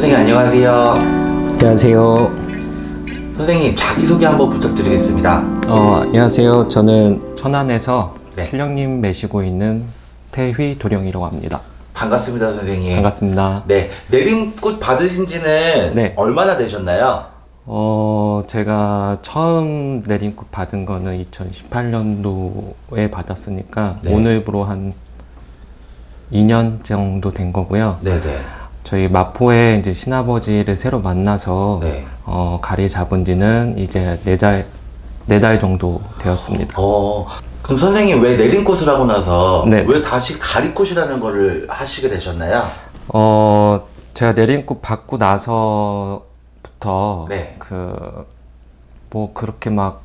안녕하세요. 안녕하세요. 선생님 자기소개 한번 부탁드리겠습니다. 어, 안녕하세요. 저는 천안에서 네. 실령님 매시고 있는 태휘 도령이라고 합니다. 반갑습니다, 선생님. 반갑습니다. 네, 내림꽃 받으신 지는 네. 얼마나 되셨나요? 어, 제가 처음 내린꽃 받은 거는 2018년도에 받았으니까 네. 오늘부로 한 2년 정도 된 거고요. 네네. 저희 마포에 이제 신아버지를 새로 만나서 네. 어, 가리 잡은 지는 이제 네 달, 네 달 정도 되었습니다. 어, 그럼 선생님 왜 내림꽃을 하고 나서 네. 왜 다시 가리꽃이라는 거를 하시게 되셨나요? 어, 제가 내린꽃 받고 나서부터 네. 그뭐 그렇게 막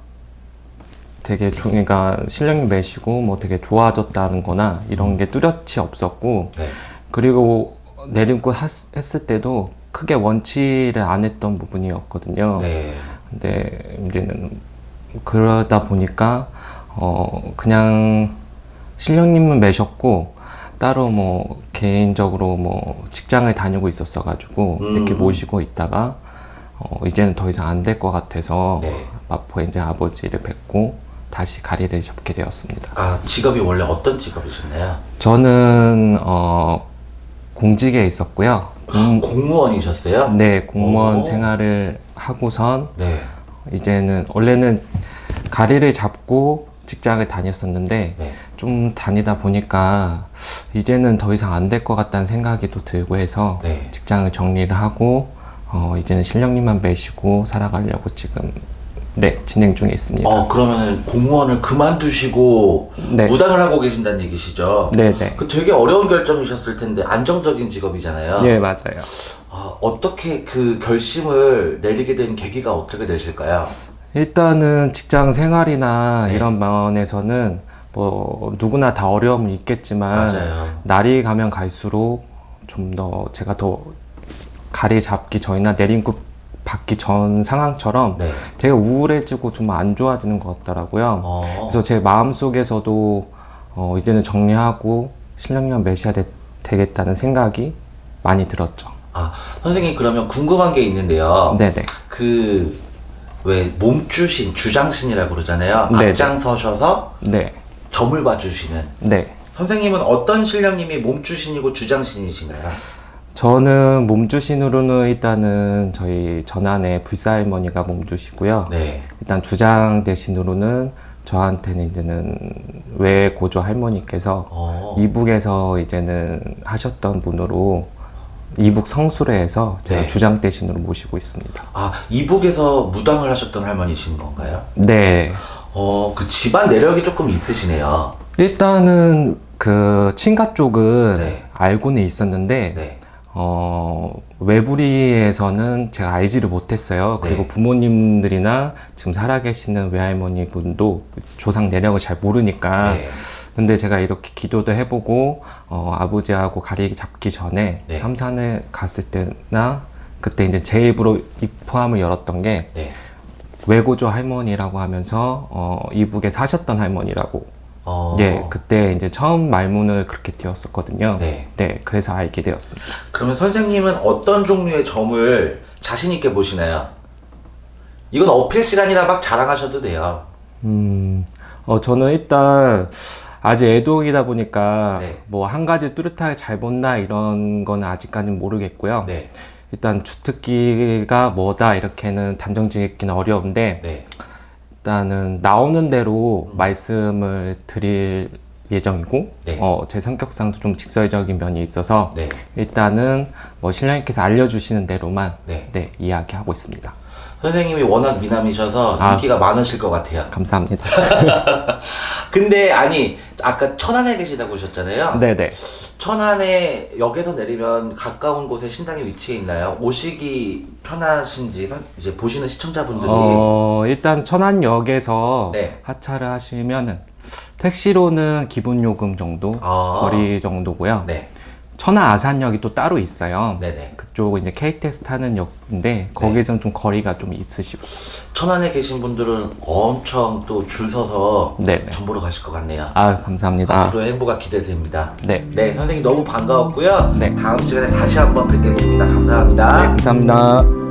되게 종이가 실력이 매시고 뭐 되게 좋아졌다는 거나 이런 게 뚜렷이 없었고 네. 그리고 내린꽃 했- 했을 때도 크게 원치를 안 했던 부분이었거든요. 네. 근데 이제는 그러다 보니까 어 그냥 실령님은 매셨고 따로 뭐 개인적으로 뭐 직장을 다니고 있었어 가지고 음. 이렇게 모시고 있다가 어 이제는 더 이상 안 될 것 같아서 네. 마포에 이제 아버지를 뵙고 다시 가리를 잡게 되었습니다. 아, 직업이 원래 어떤 직업이셨나요? 저는 어 공직에 있었고요. 공, 공무원이셨어요? 네 공무원 오. 생활을 하고선 네. 이제는 원래는 가리를 잡고 직장을 다녔었는데 네. 좀 다니다 보니까 이제는 더 이상 안 될 것 같다는 생각이 또 들고 해서 네. 직장을 정리를 하고 어, 이제는 실력님만 매시고 살아가려고 지금 네 진행 중에 있습니다. 어, 그러면 공무원을 그만두시고 네. 무당을 하고 계신다는 얘기시죠? 네 네. 그 되게 어려운 결정이셨을 텐데 안정적인 직업이잖아요. 예 맞아요. 아, 어떻게 그 결심을 내리게 된 계기가 어떻게 되실까요? 일단은 직장 생활이나 네. 이런 면에서는 뭐 누구나 다 어려움은 있겠지만 맞아요. 날이 가면 갈수록 좀 더 제가 더 가리 잡기 전이나 내림굿 받기 전 상황처럼 네. 되게 우울해지고 좀 안 좋아지는 것 같더라고요. 어. 그래서 제 마음 속에서도 어, 이제는 정리하고 실력만 매셔야 되, 되겠다는 생각이 많이 들었죠. 아, 선생님 그러면 궁금한 게 있는데요. 네네. 그왜 몸주신, 주장신이라고 그러잖아요. 네네. 앞장서셔서 네. 점을 봐주시는. 네. 선생님은 어떤 신령님이 몸주신이고 주장신이신가요? 저는 몸주신으로는 일단은 저희 전안의 불사할머니가 몸주시고요. 네. 일단 주장 대신으로는 저한테는 이제는 외 고조 할머니께서 어. 이북에서 이제는 하셨던 분으로 이북 성수래에서 제가 네. 주장 대신으로 모시고 있습니다. 아, 이북에서 무당을 하셨던 할머니신 건가요? 네. 어, 그 집안 내력이 조금 있으시네요. 일단은 그 친가 쪽은 네. 알고는 있었는데 네. 어, 외부리에서는 제가 알지를 못했어요. 그리고 네. 부모님들이나 지금 살아계시는 외할머니 분도 조상 내력을 잘 모르니까. 네. 근데 제가 이렇게 기도도 해보고, 어, 아버지하고 가리 잡기 전에 네. 삼산에 갔을 때나 그때 이제 제 입으로 입포함을 열었던 게 네. 외고조 할머니라고 하면서, 어, 이북에 사셨던 할머니라고. 어. 예, 그때 이제 처음 말문을 그렇게 띄웠었거든요. 네. 네, 그래서 알게 되었습니다. 그러면 선생님은 어떤 종류의 점을 자신 있게 보시나요? 이건 어필 시간이라 막 자랑하셔도 돼요. 음, 어, 저는 일단 아직 애동이다 보니까 네. 뭐 한 가지 뚜렷하게 잘 본다 이런 거는 아직까지는 모르겠고요. 네. 일단 주특기가 뭐다 이렇게는 단정 짓기는 어려운데 네. 일단은 나오는 대로 말씀을 드릴 예정이고 네. 어, 제 성격상도 좀 직설적인 면이 있어서 네. 일단은 뭐 신령님께서 알려주시는 대로만 네. 네, 이야기하고 있습니다. 선생님이 워낙 미남이셔서 아. 인기가 많으실 것 같아요. 감사합니다. 근데 아니 아까 천안에 계시다고 하셨잖아요. 네네. 천안에 역에서 내리면 가까운 곳에 신당이 위치해 있나요? 오시기 편하신지 선- 이제 보시는 시청자분들이 어, 일단 천안역에서 네. 하차를 하시면은 택시로는 기본 요금 정도 아. 거리 정도고요. 네. 천안 아산역이 또 따로 있어요. 네네. 그쪽 이제 KTX 타는 역인데 거기서는 좀 거리가 좀 있으시고. 천안에 계신 분들은 엄청 또 줄 서서 네네. 전 보러 가실 것 같네요. 아 감사합니다. 앞으로의 행보가 기대됩니다. 네. 네, 선생님 너무 반가웠고요. 네. 다음 시간에 다시 한번 뵙겠습니다. 감사합니다. 감사합니다.